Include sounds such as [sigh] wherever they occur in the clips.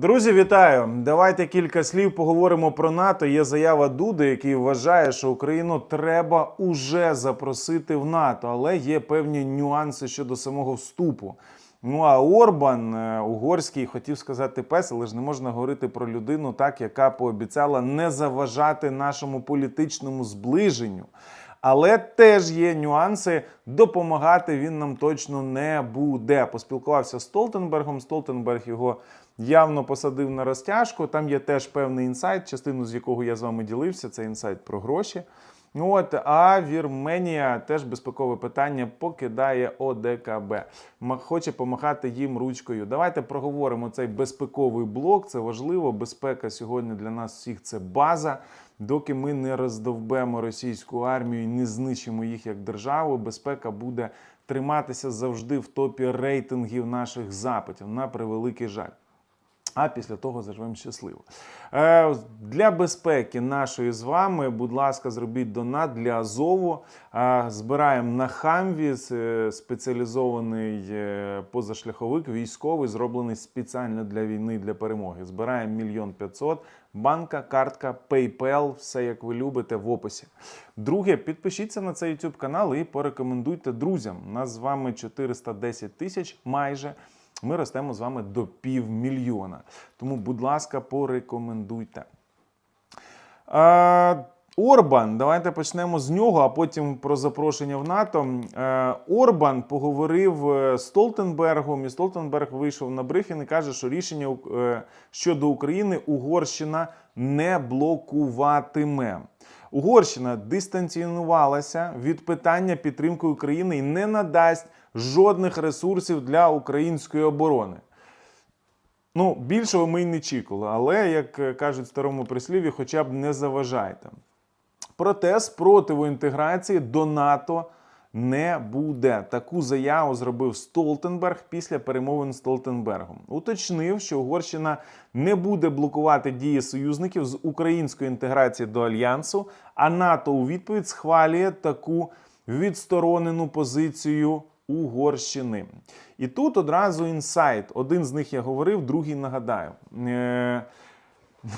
Друзі, вітаю! Давайте кілька слів поговоримо про НАТО. Є заява Дуди, який вважає, що Україну треба уже запросити в НАТО, але є певні нюанси щодо самого вступу. Ну а Орбан е, угорський хотів сказати пес, але ж не можна говорити про людину, так яка пообіцяла не заважати нашому політичному зближенню. Але теж є нюанси. Допомагати він нам точно не буде. Поспілкувався з Столтенбергом. Столтенберг його явно посадив на розтяжку. Там є теж певний інсайт, частину з якого я з вами ділився. Це інсайт про гроші. От, а Вірменія теж безпекове питання покидає ОДКБ. Хоче помахати їм ручкою. Давайте проговоримо цей безпековий блок. Це важливо. Безпека сьогодні для нас всіх це база. Доки ми не роздовбемо російську армію і не знищимо їх як державу, безпека буде триматися завжди в топі рейтингів наших запитів. На превеликий жаль. А після того заживемо щасливо. Е, для безпеки нашої з вами, будь ласка, зробіть донат для Азову. Е, збираємо на Хамві е, спеціалізований е, позашляховик, військовий, зроблений спеціально для війни, для перемоги. Збираємо мільйон п'ятсот. Банка, картка, PayPal, все як ви любите в описі. Друге, підпишіться на цей YouTube канал і порекомендуйте друзям. Нас з вами 410 тисяч майже. Ми ростемо з вами до півмільйона. Тому, будь ласка, порекомендуйте. Е, Орбан, давайте почнемо з нього, а потім про запрошення в НАТО. Е, Орбан поговорив е, з Столтенбергом, і Столтенберг вийшов на брифінг і каже, що рішення е, щодо України Угорщина не блокуватиме. Угорщина дистанціонувалася від питання підтримки України і не надасть жодних ресурсів для української оборони. Ну, більшого ми й не чекали, але, як е, кажуть в старому прислів'ї, хоча б не заважайте. Проте спротиву інтеграції до НАТО не буде. Таку заяву зробив Столтенберг після перемовин з Столтенбергом. Уточнив, що Угорщина не буде блокувати дії союзників з української інтеграції до альянсу, а НАТО у відповідь схвалює таку відсторонену позицію Угорщини. І тут одразу інсайт. Один з них я говорив, другий нагадаю. Е,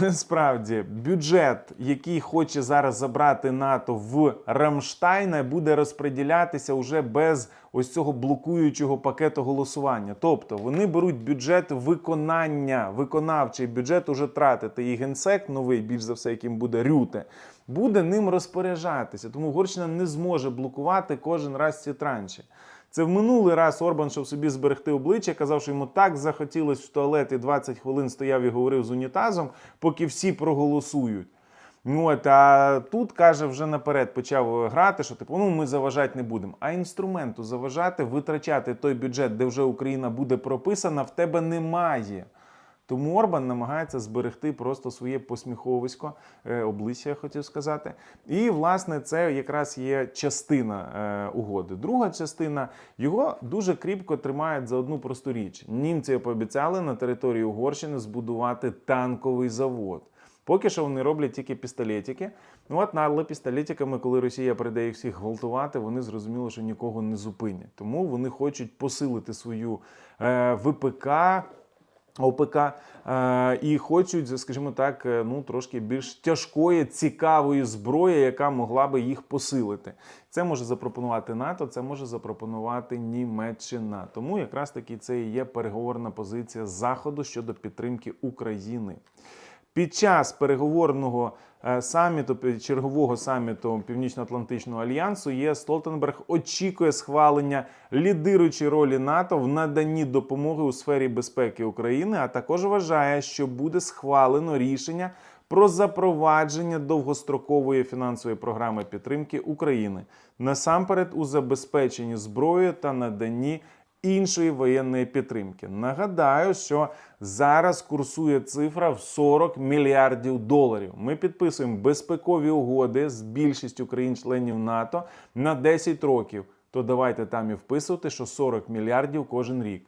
Насправді, бюджет, який хоче зараз забрати НАТО в Рамштайна, буде розподілятися вже без ось цього блокуючого пакету голосування. Тобто вони беруть бюджет виконання, виконавчий бюджет уже тратити. І генсек новий, більш за все, яким буде Рюте, буде ним розпоряджатися. Тому Угорщина не зможе блокувати кожен раз ці транші. Це в минулий раз Орбан, щоб собі зберегти обличчя, казав, що йому так захотілось в туалет і 20 хвилин стояв і говорив з унітазом, поки всі проголосують. Ну, от, а тут каже, вже наперед почав грати, що типу, ну ми заважати не будемо. А інструменту заважати, витрачати той бюджет, де вже Україна буде прописана, в тебе немає. Тому Орбан намагається зберегти просто своє посміховисько, е, обличчя, я хотів сказати. І, власне, це якраз є частина е, угоди. Друга частина його дуже кріпко тримають за одну просту річ. Німці пообіцяли на території Угорщини збудувати танковий завод. Поки що вони роблять тільки пістолетики. Ну от але пістолетиками, коли Росія прийде їх всіх гвалтувати, вони зрозуміли, що нікого не зупинять. Тому вони хочуть посилити свою е, ВПК. ОПК е, і хочуть, скажімо так, е, ну трошки більш тяжкої, цікавої зброї, яка могла би їх посилити. Це може запропонувати НАТО, це може запропонувати Німеччина. Тому якраз таки це і є переговорна позиція Заходу щодо підтримки України. Під час переговорного е, саміту, чергового саміту Північно-Атлантичного альянсу є Столтенберг очікує схвалення лідируючої ролі НАТО в наданні допомоги у сфері безпеки України, а також вважає, що буде схвалено рішення про запровадження довгострокової фінансової програми підтримки України насамперед у забезпеченні зброєю та наданні іншої воєнної підтримки. Нагадаю, що зараз курсує цифра в 40 мільярдів доларів. Ми підписуємо безпекові угоди з більшістю країн-членів НАТО на 10 років. То давайте там і вписувати, що 40 мільярдів кожен рік.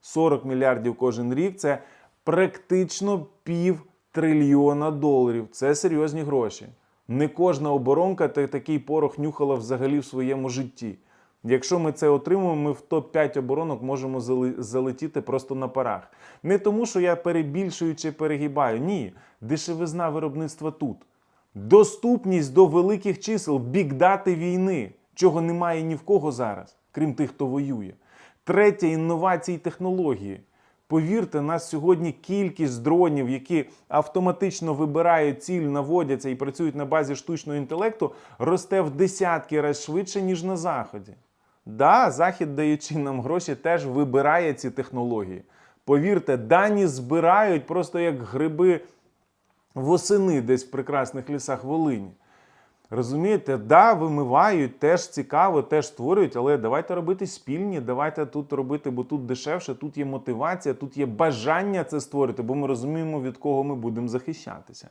40 мільярдів кожен рік це практично пів трильйона доларів. Це серйозні гроші. Не кожна оборонка та такий порох нюхала взагалі в своєму житті. Якщо ми це отримуємо, ми в топ-5 оборонок можемо залетіти просто на парах. Не тому, що я перебільшую чи перегибаю. Ні, дешевизна виробництва тут. Доступність до великих чисел, бікдати війни, чого немає ні в кого зараз, крім тих, хто воює. Третє інновації технології. Повірте, нас сьогодні кількість дронів, які автоматично вибирають ціль, наводяться і працюють на базі штучного інтелекту, росте в десятки разів швидше, ніж на Заході. Да, Захід, даючи нам гроші, теж вибирає ці технології. Повірте, дані збирають просто як гриби восени десь в прекрасних лісах Волині. Розумієте, да, вимивають, теж цікаво, теж створюють, але давайте робити спільні, давайте тут робити, бо тут дешевше, тут є мотивація, тут є бажання це створити, бо ми розуміємо, від кого ми будемо захищатися.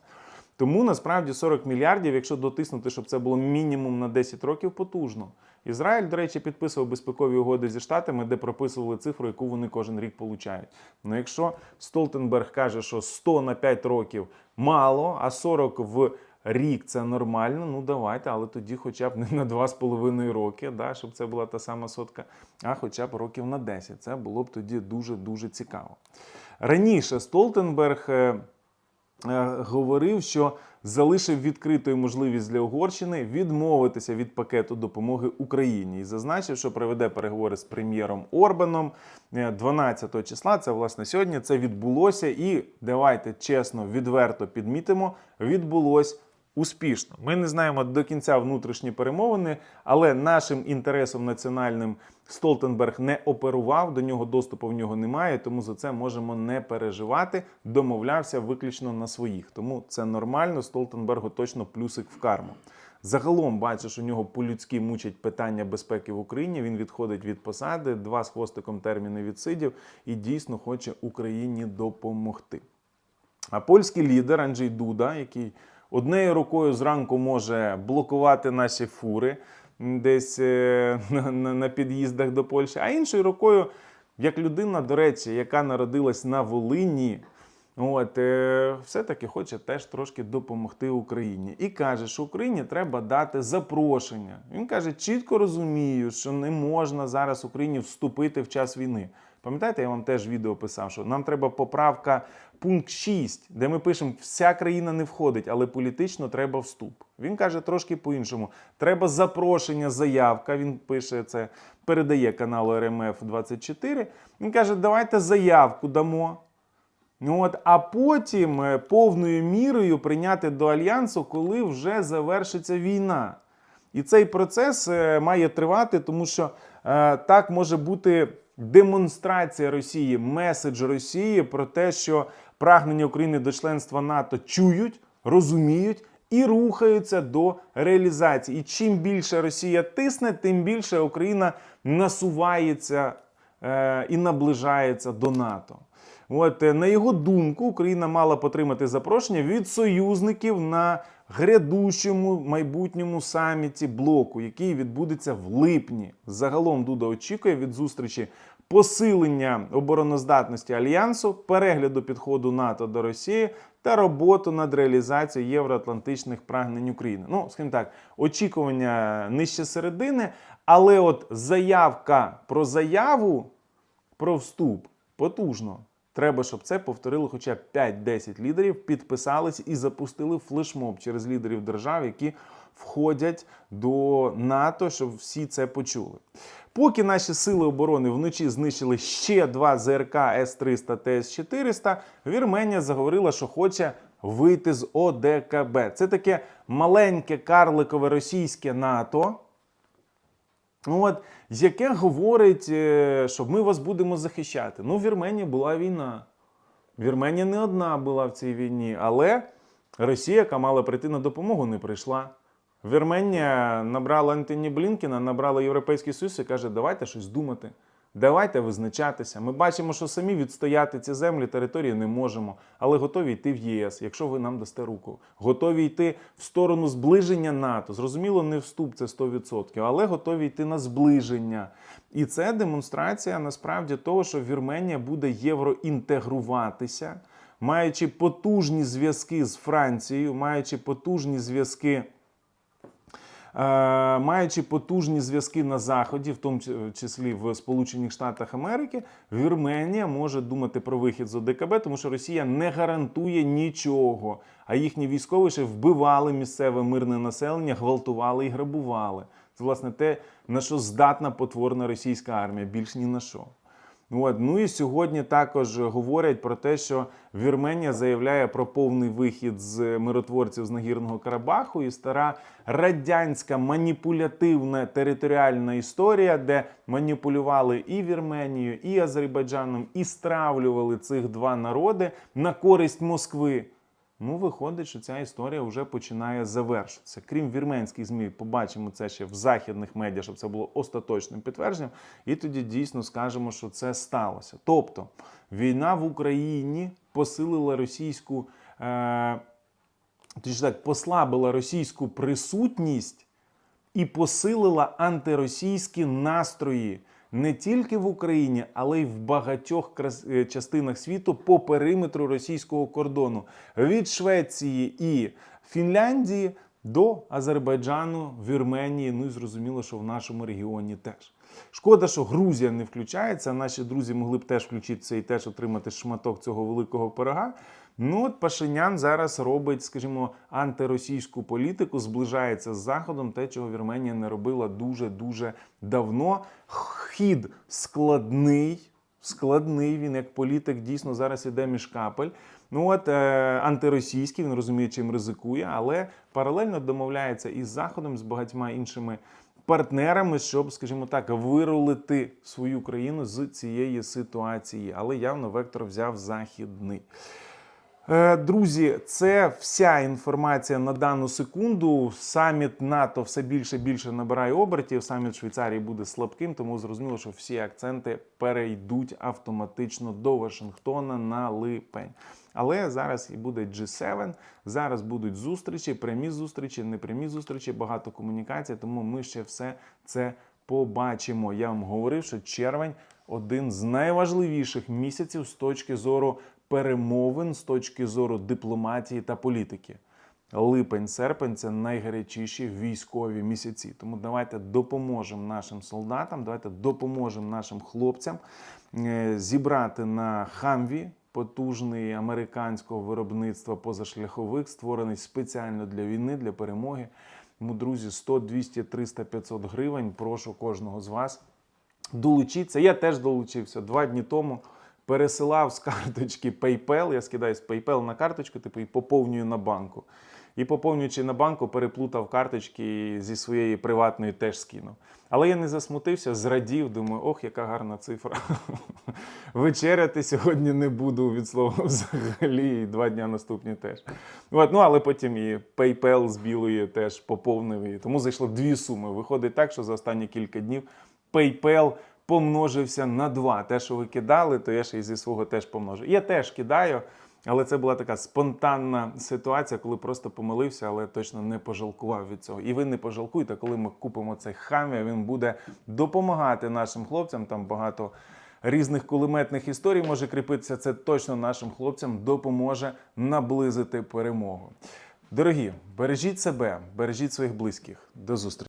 Тому насправді 40 мільярдів, якщо дотиснути, щоб це було мінімум на 10 років, потужно. Ізраїль, до речі, підписував безпекові угоди зі Штатами, де прописували цифру, яку вони кожен рік получають. Ну якщо Столтенберг каже, що 100 на 5 років мало, а 40 в рік це нормально, ну давайте, але тоді хоча б не на 2,5 роки, да, щоб це була та сама сотка, а хоча б років на 10. Це було б тоді дуже-дуже цікаво. Раніше Столтенберг. Е, е, говорив, що залишив відкритою можливість для Угорщини відмовитися від пакету допомоги Україні і зазначив, що проведе переговори з прем'єром Орбаном е, 12 числа. Це власне сьогодні. Це відбулося, і давайте чесно, відверто підмітимо, відбулось. Успішно. Ми не знаємо до кінця внутрішні перемовини, але нашим інтересом національним Столтенберг не оперував, до нього доступу в нього немає, тому за це можемо не переживати. Домовлявся виключно на своїх. Тому це нормально. Столтенбергу точно плюсик в карму. Загалом бачиш, у нього по-людськи мучать питання безпеки в Україні. Він відходить від посади, два з хвостиком терміни відсидів і дійсно хоче Україні допомогти. А польський лідер Анджей Дуда, який однією рукою зранку може блокувати наші фури десь е, [laughs] на під'їздах до Польщі, а іншою рукою, як людина, до речі, яка народилась на Волині, От, е, все-таки хоче теж трошки допомогти Україні. І каже, що Україні треба дати запрошення. Він каже, чітко розумію, що не можна зараз Україні вступити в час війни. Пам'ятаєте, я вам теж відео писав, що нам треба поправка пункт 6, де ми пишемо, вся країна не входить, але політично треба вступ. Він каже трошки по-іншому. Треба запрошення, заявка. Він пише це, передає каналу РМФ 24. Він каже, давайте заявку дамо. Ну От, а потім е, повною мірою прийняти до альянсу, коли вже завершиться війна. І цей процес е, має тривати, тому що е, так може бути демонстрація Росії, меседж Росії про те, що прагнення України до членства НАТО чують, розуміють і рухаються до реалізації. І чим більше Росія тисне, тим більше Україна насувається е, і наближається до НАТО. От е, на його думку, Україна мала б отримати запрошення від союзників на грядущому майбутньому саміті блоку, який відбудеться в липні. Загалом Дуда очікує від зустрічі посилення обороноздатності альянсу, перегляду підходу НАТО до Росії та роботу над реалізацією євроатлантичних прагнень України. Ну, скажімо так, очікування нижче середини, але от заявка про заяву про вступ потужно. Треба, щоб це повторили хоча б 5-10 лідерів, підписались і запустили флешмоб через лідерів держав, які входять до НАТО, щоб всі це почули. Поки наші сили оборони вночі знищили ще два ЗРК С-300 та С-400, Вірменія заговорила, що хоче вийти з ОДКБ. Це таке маленьке карликове російське НАТО. Ну, От, яке говорить, е, що ми вас будемо захищати. Ну, в Вірменії була війна. Вірменія не одна була в цій війні, але Росія, яка мала прийти на допомогу, не прийшла. Вірменія набрала Антоні Блінкіна, набрала Європейський Союз і каже, давайте щось думати. Давайте визначатися. Ми бачимо, що самі відстояти ці землі, території не можемо, але готові йти в ЄС, якщо ви нам дасте руку. Готові йти в сторону зближення НАТО. Зрозуміло, не вступ це 100%, але готові йти на зближення. І це демонстрація насправді того, що Вірменія буде євроінтегруватися, маючи потужні зв'язки з Францією, маючи потужні зв'язки маючи потужні зв'язки на Заході, в тому числі в Сполучених Штатах Америки, Вірменія може думати про вихід з ОДКБ, тому що Росія не гарантує нічого. А їхні військові ще вбивали місцеве мирне населення, гвалтували і грабували. Це власне те, на що здатна потворна російська армія, більш ні на що. От. Ну і сьогодні також говорять про те, що Вірменія заявляє про повний вихід з миротворців з Нагірного Карабаху і стара радянська маніпулятивна територіальна історія, де маніпулювали і Вірменією, і Азербайджаном, і стравлювали цих два народи на користь Москви. Ну, виходить, що ця історія вже починає завершитися. Крім вірменських ЗМІ, побачимо це ще в західних медіа, щоб це було остаточним підтвердженням. І тоді дійсно скажемо, що це сталося. Тобто війна в Україні посилила російську, е, точніше так, послабила російську присутність і посилила антиросійські настрої не тільки в Україні, але й в багатьох е, частинах світу по периметру російського кордону від Швеції і Фінляндії до Азербайджану, Вірменії. Ну і зрозуміло, що в нашому регіоні теж. Шкода, що Грузія не включається. Наші друзі могли б теж включитися і теж отримати шматок цього великого пирога. Ну от Пашинян зараз робить, скажімо, антиросійську політику, зближається з Заходом, те, чого Вірменія не робила дуже дуже давно. Хід складний. Складний він як політик дійсно зараз іде між капель. Ну от е, антиросійський, він розуміє, чим ризикує, але паралельно домовляється із Заходом, з багатьма іншими партнерами, щоб, скажімо так, вирулити свою країну з цієї ситуації. Але явно вектор взяв західний. Е, Друзі, це вся інформація на дану секунду. Саміт НАТО все більше і більше набирає обертів. Саміт Швейцарії буде слабким, тому зрозуміло, що всі акценти перейдуть автоматично до Вашингтона на липень. Але зараз і буде G7, зараз будуть зустрічі, прямі зустрічі, непрямі зустрічі, багато комунікацій. Тому ми ще все це побачимо. Я вам говорив, що червень один з найважливіших місяців з точки зору перемовин, з точки зору дипломатії та політики. Липень, серпень це найгарячіші військові місяці. Тому давайте допоможемо нашим солдатам, давайте допоможемо нашим хлопцям е, зібрати на хамві потужний американського виробництва позашляховик, створений спеціально для війни, для перемоги. Тому, друзі, 100, 200, 300, 500 гривень. Прошу кожного з вас долучитися. Я теж долучився два дні тому. Пересилав з карточки PayPal, я скидаю з PayPal на карточку, типу, і поповнюю на банку. І поповнюючи на банку, переплутав карточки зі своєї приватної теж скинув. Але я не засмутився, зрадів, думаю, ох, яка гарна цифра. [laughs] Вечеряти сьогодні не буду від слова взагалі, і два дня наступні теж. От, ну, але потім і PayPal з білої теж поповнив. І тому зайшло дві суми. Виходить так, що за останні кілька днів PayPal помножився на два. Те, що ви кидали, то я ще й зі свого теж помножу. Я теж кидаю, але це була така спонтанна ситуація, коли просто помилився, але точно не пожалкував від цього. І ви не пожалкуйте, коли ми купимо цей хамі, він буде допомагати нашим хлопцям. Там багато. Різних кулеметних історій може кріпитися. Це точно нашим хлопцям допоможе наблизити перемогу. Дорогі, бережіть себе, бережіть своїх близьких. До зустрічі.